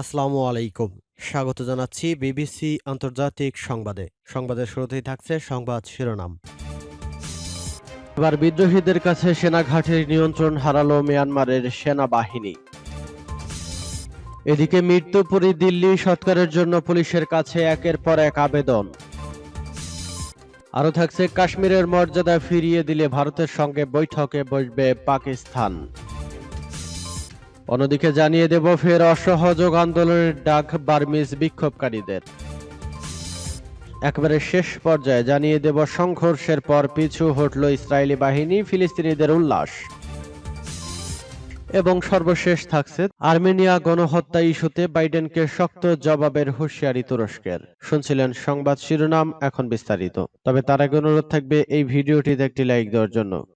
আসসালামু আলাইকুম। স্বাগত জানাচ্ছি বিবিসি আন্তর্জাতিক সংবাদে। সংবাদের শুরুতেই থাকছে সংবাদ শিরোনাম। এবার বিদ্রোহীদের কাছে সেনাঘাটের নিয়ন্ত্রণ হারালো মিয়ানমারের সেনাবাহিনী। এদিকে মৃত্যুপুরী দিল্লি সৎকারের জন্য পুলিশের কাছে একের পর এক আবেদন। আরও থাকছে কাশ্মীরের মর্যাদা ফিরিয়ে দিলে ভারতের সঙ্গে বৈঠকে বসবে পাকিস্তান। অন্যদিকে জানিয়ে দেব, ফের অসহযোগ আন্দোলনের ডাক বার্মিজ বিক্ষোভকারীদের। একেবারে শেষ পর্যায়ে জানিয়ে দেব, সংঘর্ষের পর পিছু হটল ইসরায়েলি বাহিনী, ফিলিস্তিনিদের উল্লাস। এবং সর্বশেষ থাকছে আর্মেনিয়া গণহত্যা ইস্যুতে বাইডেনকে শক্ত জবাবের হুঁশিয়ারি তুরস্কের। শুনছিলেন সংবাদ শিরোনাম, এখন বিস্তারিত। তবে তার আগে অনুরোধ থাকবে, এই ভিডিওটিতে একটি লাইক দেওয়ার জন্য।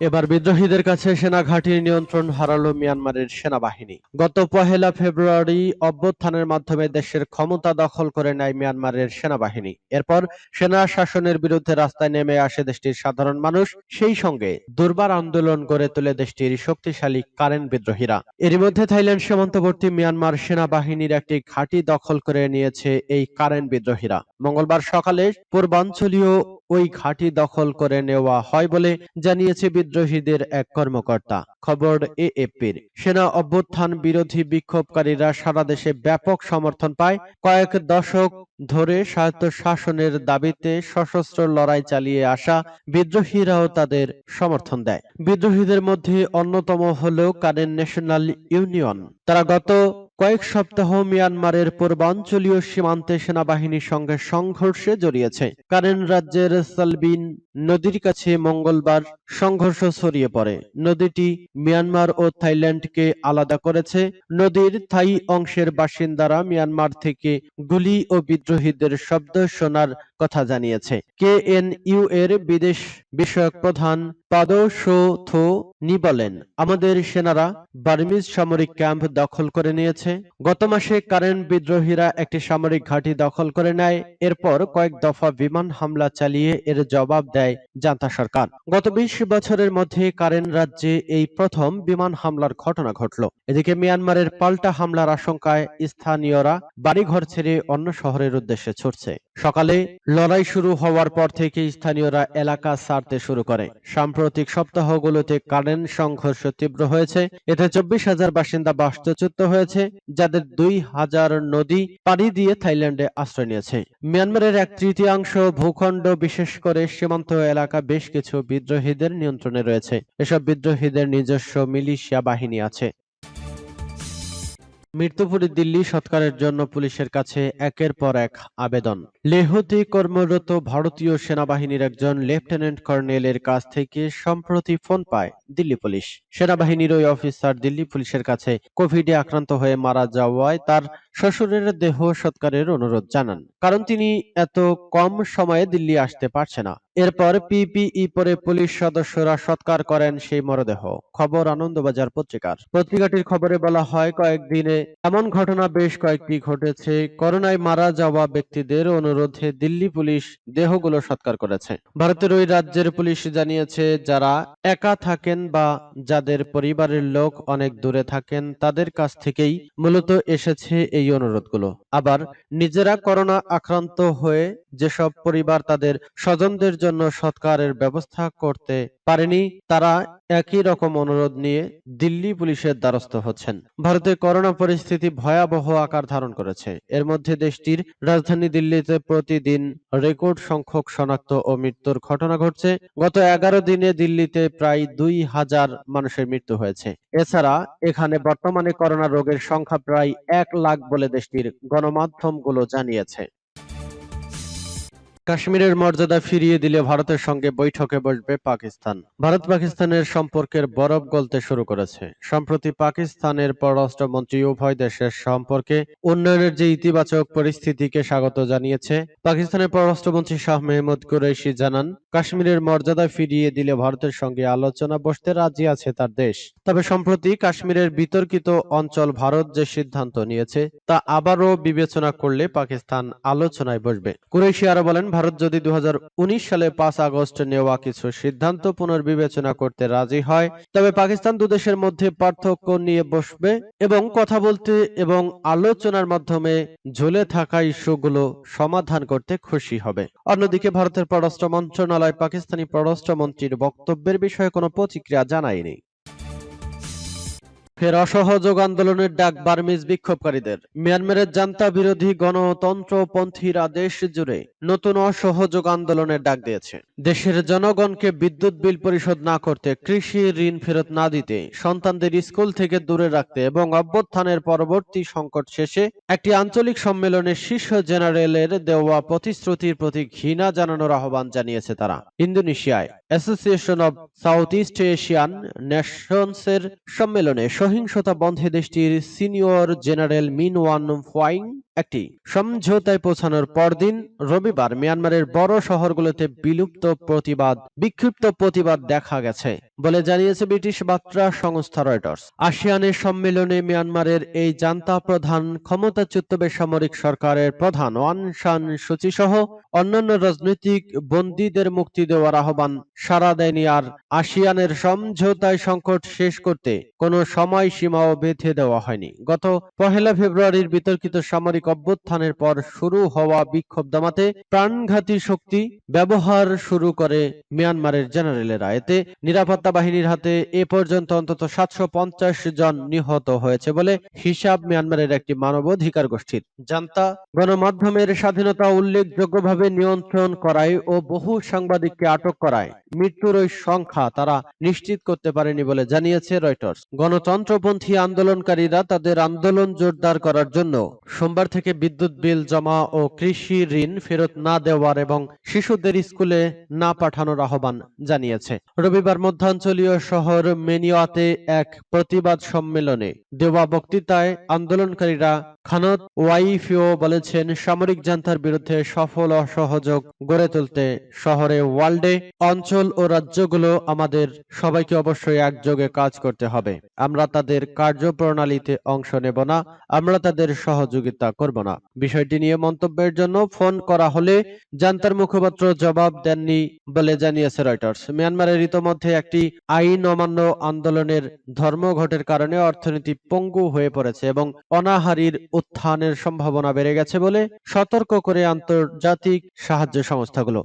এবার বিদ্রোহীদের কাছে সেনা ঘাঁটির নিয়ন্ত্রণ হারালো মিয়ানমারের সেনাবাহিনী। গত পহেলা ফেব্রুয়ারি অভ্যুত্থানের মাধ্যমে দেশের ক্ষমতা দখল করে নেয় মিয়ানমারের সেনাবাহিনী। এরপর সেনা শাসনের বিরুদ্ধে রাস্তায় নেমে আসে দেশটির সাধারণ মানুষ। সেই সঙ্গে দুর্বার আন্দোলন গড়ে তোলে দেশটির শক্তিশালী কারেন্ট বিদ্রোহীরা। এরই মধ্যে থাইল্যান্ড সীমান্তবর্তী মিয়ানমার সেনাবাহিনীর একটি ঘাঁটি দখল করে নিয়েছে এই কারেন্ট বিদ্রোহীরা। মঙ্গলবার সকালে পূর্বাঞ্চলীয় ওই ঘাঁটি দখল করে নেওয়া হয় বলে জানিয়েছে বিদ্রোহীদের এক কর্মকর্তা। খবর এএফপির। সেনা অভ্যুত্থান বিরোধী বিক্ষোভকারীরা সারা দেশে ব্যাপক সমর্থন পায়। কয়েক দশক ধরে স্বায়ত্ত শাসনের দাবিতে সশস্ত্র লড়াই চালিয়ে আসা বিদ্রোহীরাও তাদের সমর্থন দেয়। বিদ্রোহীদের মধ্যে অন্যতম হল কারেন ন্যাশনাল ইউনিয়ন। তারা গত কয়েক সপ্তাহ মিয়ানমারের পূর্বাঞ্চলীয় সীমান্তে সেনাবাহিনীর সঙ্গে সংঘর্ষে জড়িয়েছে। কারেন রাজ্যের সালবিন নদীর কাছে মঙ্গলবার সংঘর্ষ ছড়িয়ে পড়ে। নদীটি মিয়ানমার ও থাইল্যান্ডকে আলাদা করেছে। নদীর থাই অংশের বাসিন্দারা মিয়ানমার থেকে গুলি ও বিদ্রোহীদের শব্দ শোনার কথা জানিয়েছে। কে এর বিদেশ বিষয়ক প্রধান পাদোসো থো নি বলেন আমাদের সেনারা বার্মিজ সামরিক ক্যাম্প দখল করে নিয়েছে। গত মাসে কারেন্ট বিদ্রোহীরা একটি সামরিক ঘাঁটি দখল করে নেয়। এরপর কয়েক দফা বিমান হামলা চালিয়ে এর জবাব দেয় জান্তা সরকার। গত বিশ বছরের মধ্যে কারেন্ট রাজ্যে এই প্রথম বিমান হামলার ঘটনা ঘটল। এদিকে মিয়ানমারের পাল্টা হামলার আশঙ্কায় স্থানীয়রা বাড়িঘর ছেড়ে অন্য শহরের উদ্দেশ্যে ছুটছে। সকালে লড়াই শুরু হওয়ার পর থেকে স্থানীয়রা এলাকা ছাড়তে শুরু করে। সাম্প্রতিক সপ্তাহগুলোতে কারেন্ট সংঘর্ষ তীব্র হয়েছে। এতে চব্বিশ হাজার বাসিন্দা বাস্তুচ্যুত হয়েছে, যাদের দুই হাজার নদী পাড়ি দিয়ে থাইল্যান্ডে আশ্রয় নিয়েছে। মিয়ানমারের এক তৃতীয়াংশ ভূখণ্ড, বিশেষ করে সীমান্ত এলাকা, বেশ কিছু বিদ্রোহীদের নিয়ন্ত্রণে রয়েছে। এসব বিদ্রোহীদের নিজস্ব মিলিশিয়া বাহিনী আছে। মৃত্যুপুরী দিল্লি সৎকারের জন্য পুলিশের কাছে একের পর এক আবেদন। লেহতে কর্মরত ভারতীয় সেনাবাহিনীর একজন লেফটেন্যান্ট কর্নেলের কাছ থেকে সম্প্রতি ফোন পায় দিল্লি পুলিশ। সেনাবাহিনীর ওই অফিসার দিল্লি পুলিশের কাছে কোভিডে আক্রান্ত হয়ে মারা যাওয়ায় তার শ্বশুরের দেহ সৎকারের অনুরোধ জানান, কারণ তিনি এত কম সময়ে দিল্লি আসতে পারছে না। এরপর পিপিই পরে পুলিশ সদস্যরা সৎকার করেন সেই মরদেহ। খবর আনন্দবাজার পত্রিকার। পত্রিকাটির খবরে বলা হয় কয়েকদিনে এমন ঘটনা বেশ কয়েকটি ঘটেছে। করোনায় মারা যাওয়া ব্যক্তিদের অনুরোধে দিল্লি পুলিশ দেহগুলো সৎকার করেছে। ভারতের ওই রাজ্যের পুলিশ জানিয়েছে, যারা একা থাকেন বা যাদের পরিবারের লোক অনেক দূরে থাকেন, তাদের কাছ থেকেই মূলত এসেছে এই অনুরোধগুলো। আবার নিজেরা করোনা আক্রান্ত হয়ে যেসব পরিবার তাদের স্বজনদের জন্য সৎকারের ব্যবস্থা করতে পারেনি, তারা একই রকম অনুরোধ নিয়ে দিল্লি পুলিশের দ্বারস্থ হচ্ছেন। ভারতে করোনা পরিস্থিতি ভয়াবহ আকার ধারণ করেছে। এর মধ্যে দেশটির রাজধানী দিল্লিতে প্রতিদিন রেকর্ড সংখ্যক শনাক্ত ও মৃত্যুর ঘটনা ঘটছে। গত এগারো দিনে দিল্লিতে প্রায় দুই হাজার মানুষের মৃত্যু হয়েছে। এছাড়া এখানে বর্তমানে করোনা রোগের সংখ্যা প্রায় এক লাখ বলে দেশটির গণমাধ্যমগুলো জানিয়েছে। কাশ্মীরের মর্যাদা ফিরিয়ে দিলে ভারতের সঙ্গে বৈঠকে বসবে পাকিস্তান। ভারত পাকিস্তানের সম্পর্কের বরফ গলতে শুরু করেছে। সম্প্রতি পাকিস্তানের পররাষ্ট্রমন্ত্রী উভয় দেশের সম্পর্কে উন্নয়নের যে ইতিবাচক পরিস্থিতিকে স্বাগত জানিয়েছে, পাকিস্তানের পররাষ্ট্রমন্ত্রী শাহ মেহমুদ কুরেশি জানান, কাশ্মীরের মর্যাদা ফিরিয়ে দিলে ভারতের সঙ্গে আলোচনা বসতে রাজি আছে তার দেশ। তবে সম্প্রতি কাশ্মীরের বিতর্কিত অঞ্চল ভারত যে সিদ্ধান্ত নিয়েছে, তা আবারও বিবেচনা করলে পাকিস্তান আলোচনায় বসবে। কুরেশি আরও বলেন ভারত যদি দু হাজার উনিশ সালে পাঁচ আগস্ট নেওয়া কিছু সিদ্ধান্ত পুনর্বিবেচনা করতে রাজি হয়, তবে পাকিস্তান দুদেশের মধ্যে পার্থক্য নিয়ে বসবে এবং কথা বলতে এবং আলোচনার মাধ্যমে ঝুলে থাকা ইস্যুগুলো সমাধান করতে খুশি হবে। অন্যদিকে ভারতের পররাষ্ট্র মন্ত্রণালয় পাকিস্তানি পররাষ্ট্রমন্ত্রীর বক্তব্যের বিষয়ে কোনো প্রতিক্রিয়া জানায়নি। ফের অসহযোগ আন্দোলনের ডাক বার্মিজ বিক্ষোভকারীদের। মিয়ানমারের জান্তা বিরোধী গণতন্ত্রপন্থীরা দেশ জুড়ে নতুন অসহযোগ আন্দোলনের ডাক দিয়েছে। দেশের জনগণকে বিদ্যুৎ বিল পরিশোধ না করতে কৃষি ঋণ ফেরত না দিতে, সন্তানদের স্কুল থেকে দূরে রাখতে এবং অভ্যুত্থানের পরবর্তী সংকট শেষে একটি আঞ্চলিক সম্মেলনে শীর্ষ জেনারেলের দেওয়া প্রতিশ্রুতির প্রতি ঘৃণা জানানোর আহ্বান জানিয়েছে তারা। ইন্দোনেশিয়ায় association of South East Asian নেশনসের সম্মেলনে সহিংসতা বন্ধে দেশটির সিনিয়র জেনারেল মিন ওয়ান ফোয়াইং একটি। সমঝোতায় পৌঁছানোর পরদিন রবিবার মিয়ানমারের বড় শহরগুলোতে বিলুপ্ত প্রতিবাদ, বিক্ষিপ্ত প্রতিবাদ দেখা গেছে বলে জানিয়েছে ব্রিটিশ বার্তা সংস্থা রয়টার্স। আসিয়ানের সম্মেলনে মিয়ানমারের এই জান্তা প্রধান, ক্ষমতাচ্যুত বেসামরিক সরকারের প্রধান ওয়ান সান সূচি সহ অন্যান্য রাজনৈতিক বন্দীদের মুক্তি দেওয়ার আহ্বান সারা দেয়নি আর আসিয়ানের সমঝোতায় সংকট শেষ করতে কোনো সময়সীমাও বেঁধে দেওয়া হয়নি। গত পহেলা ফেব্রুয়ারির বিতর্কিত সামরিক অভ্যুত্থানের পর শুরু হওয়া বিক্ষোভ দমাতে প্রাণঘাতী শক্তি ব্যবহার শুরু করে মিয়ানমারের জেনারেলেরা। এতে নিরাপত্তা বাহিনীর হাতে এ পর্যন্ত অন্তত সাতশো পঞ্চাশ জন নিহত হয়েছে বলে হিসাব মিয়ানমারের একটি মানবাধিকার গোষ্ঠীর। জান্তা গণমাধ্যমের স্বাধীনতা উল্লেখযোগ্যভাবে নিয়ন্ত্রণ করায় ও বহু সাংবাদিককে আটক করায়। মৃত্যুর ওই সংখ্যা তারা নিশ্চিত করতে পারেনি বলে জানিয়েছে রয়টার্স। গণতন্ত্রপন্থী আন্দোলনকারীরা তাদের আন্দোলন জোরদার করার জন্য সোমবার থেকে বিদ্যুৎ বিল জমা ও কৃষি ঋণ ফেরত না দেওয়ার এবং শিশুদের স্কুলে না পাঠানোর আহ্বান জানিয়েছে। রবিবার মধ্যাঞ্চলীয় শহর মেনিয়াতে এক প্রতিবাদ সম্মেলনে দেওয়া বক্তৃতায় আন্দোলনকারীরা খানত ওয়াইফিও বলেছেন, সামরিক জান্তার বিরুদ্ধে সফল অসহযোগ গড়ে তুলতে শহরে ওয়ার্ল্ডে অঞ্চল ও রাজ্যগুলো আমাদের সবাইকে অবশ্যই একযোগে কাজ করতে হবে। আমরা তাদের কার্যপ্রণালীতে অংশ নেব না, আমরা তাদের সহযোগিতা করব না। বিষয়টি নিয়ে মন্তব্যের জন্য ফোন করা হলে জান্তার মুখপাত্র জবাব দেননি বলে জানিয়েছে রয়টার্স। মিয়ানমারের ইতোমধ্যে একটি আইন অমান্য আন্দোলনের ধর্মঘটের কারণে অর্থনীতি পঙ্গু হয়ে পড়েছে এবং অনাহারির উত্থানের সম্ভাবনা বেড়ে গেছে বলে সতর্ক করে আন্তর্জাতিক সাহায্য সংস্থাগুলো।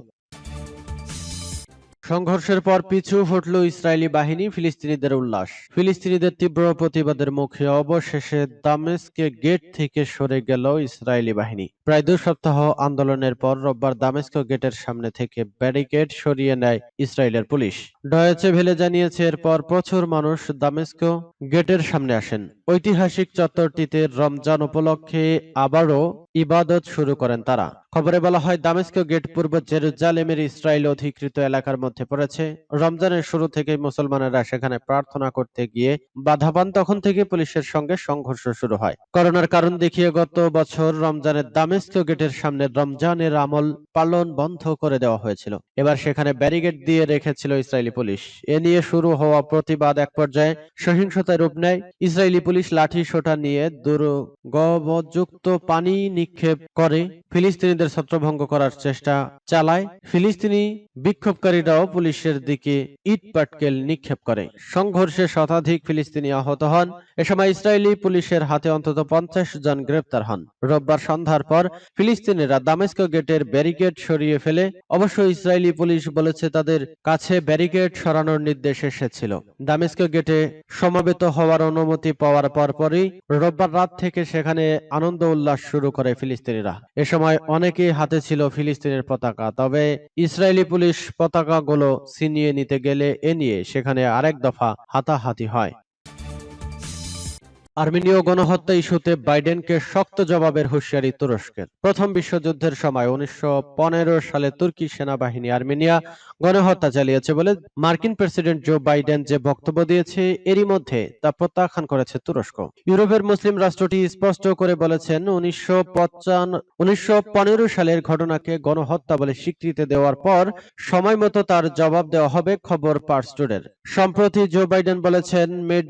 সংঘর্ষের পর পিছু হটল ইসরায়েলি বাহিনী ফিলিস্তিনিদের উল্লাস। ফিলিস্তিনিদের তীব্র প্রতিবাদের মুখে অবশেষে দামেস্কে গেট থেকে সরে গেল ইসরায়েলি বাহিনী। প্রায় দু সপ্তাহ আন্দোলনের পর রোববার দামেস্ক গেটের সামনে থেকে ব্যারিকেড সরিয়ে নেয় ইসরায়েলের পুলিশ। ডয়েচে ভেলে জানিয়েছে, এরপর প্রচুর মানুষ দামেস্ক গেটের সামনে আসেন। ঐতিহাসিক চত্বরটিতে রমজান উপলক্ষে আবারও ইবাদত শুরু করেন তারা। খবরে বলা হয়, দামেস্ক গেট পূর্ব জেরুজালেমের ইসরায়েল অধিকৃত এলাকার মধ্যে পড়েছে। রমজানের শুরু থেকেই মুসলমানেরা সেখানে প্রার্থনা করতে গিয়ে বাধা পান তখন থেকে পুলিশের সঙ্গে সংঘর্ষ শুরু হয়। করোনার কারণ দেখিয়ে গত বছর রমজানের দামেস্ক গেটের সামনে রমজানের আমল পালন বন্ধ করে দেওয়া হয়েছিল। এবার সেখানে ব্যারিকেড দিয়ে রেখেছিল ইসরায়েলি পুলিশ। এ নিয়ে শুরু হওয়া প্রতিবাদ এক পর্যায়ে সহিংসতায় রূপ নেয়। ইসরায়েলি পুলিশ লাঠি সোটা নিয়ে দুর্গবযুক্ত পানি নিক্ষেপ করে, ফিলিস্তিনিদের ছত্রভঙ্গ করার চেষ্টা চালায়। ফিলিস্তিনি বিক্ষোভকারীরাও পুলিশের দিকে ইট পাটকেল নিক্ষেপ করে। সংঘর্ষে শতাধিক ফিলিস্তিনি আহত হন। এ সময় ইসরায়েলি পুলিশের হাতে অন্তত পঞ্চাশ জন গ্রেপ্তার হন। রোববার সন্ধ্যার পর ফিলিস্তিনিরা দামেস্ক গেটের ব্যারিকেড সরিয়ে ফেলে। অবশ্য ইসরায়েলি পুলিশ বলেছে তাদের কাছে ব্যারিকেড সরানোর নির্দেশ এসেছিল। দামেস্ক গেটে সমবেত হওয়ার অনুমতি পাওয়ার পরপরই রোববার রাত থেকে সেখানে আনন্দ উল্লাস শুরু করে ফিলিস্তিনিরা। এ সময় অনেকেই হাতে ছিল ফিলিস্তিনের পতাকা, তবে ইসরায়েলি পুলিশ পতাকাগুলো ছিনিয়ে নিতে গেলে এ নিয়ে সেখানে আরেক দফা হাতাহাতি হয়। আর্মেনীয় গণহত্যা ইস্যুতে বাইডেনকে শক্ত জবাবের হুঁশিয়ারি তুরস্কের। প্রথম বিশ্বযুদ্ধের সময় উনিশশো সালে তুর্কি সেনাবাহিনী আর্মেনিয়া গণহত্যা চালিয়েছে বলে মার্কিন প্রেসিডেন্ট জো বাইডেন যে বক্তব্য দিয়েছে, এরই মধ্যে তা প্রত্যাখ্যান করেছে তুরস্ক। ইউরোপের মুসলিম রাষ্ট্রটি স্পষ্ট করে বলেছেন, উনিশশো উনিশশো সালের ঘটনাকে গণহত্যা বলে স্বীকৃতি দেওয়ার পর সময় মতো তার জবাব দেওয়া হবে খবর পার্সটুডের সম্প্রতি জো বাইডেন বলেছেন মেড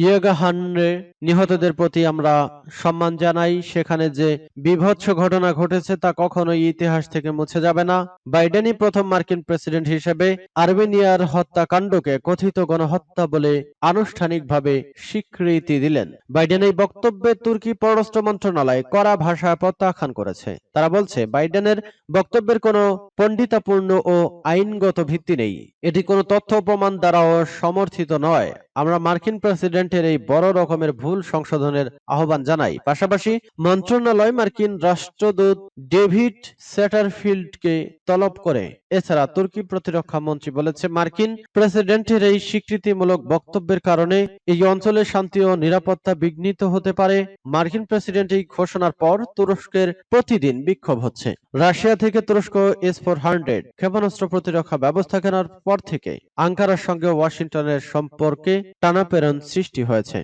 ইয়েগাহানরে নিহতদের প্রতি আমরা সম্মান জানাই। সেখানে যে বিভৎস ঘটনা ঘটেছে তা কখনোই ইতিহাস থেকে মুছে যাবে না। বাইডেনই প্রথম মার্কিন প্রেসিডেন্ট হিসেবে আর্মেনিয়ার হত্যাকাণ্ডকে কথিত গণহত্যা বলে আনুষ্ঠানিকভাবে স্বীকৃতি দিলেন। বাইডেন এই বক্তব্যে তুর্কি পররাষ্ট্র মন্ত্রণালয় কড়া ভাষায় প্রত্যাখ্যান করেছে। তারা বলছে, বাইডেনের বক্তব্যের কোনো পণ্ডিতাপূর্ণ ও আইনগত ভিত্তি নেই। এটি কোনো তথ্য প্রমাণ দ্বারাও সমর্থিত নয়। আমরা মার্কিন প্রেসিডেন্টের এই বড় রকমের ভুল সংশোধনের আহ্বান জানাই। পাশাপাশি মন্ত্রণালয় মার্কিন রাষ্ট্রদূত ডেভিড স্যাটারফিল্ডকে তলব করে। এছাড়া তুর্কি প্রতিরক্ষা মন্ত্রী বলেছে, মার্কিন প্রেসিডেন্টের এই স্বীকৃতিমূলক বক্তব্যের কারণে এই অঞ্চলের শান্তি ও নিরাপত্তা বিঘ্নিত হতে পারে। মার্কিন প্রেসিডেন্ট এই ঘোষণার পর তুরস্কের প্রতিদিন বিক্ষোভ হচ্ছে। রাশিয়া থেকে তুরস্ক এস ফোর হান্ড্রেড ক্ষেপণাস্ত্র প্রতিরক্ষা ব্যবস্থা কেনার পর থেকে আঙ্কারার সঙ্গে ওয়াশিংটনের সম্পর্কে টানাপেরণ সৃষ্টি হয়েছে।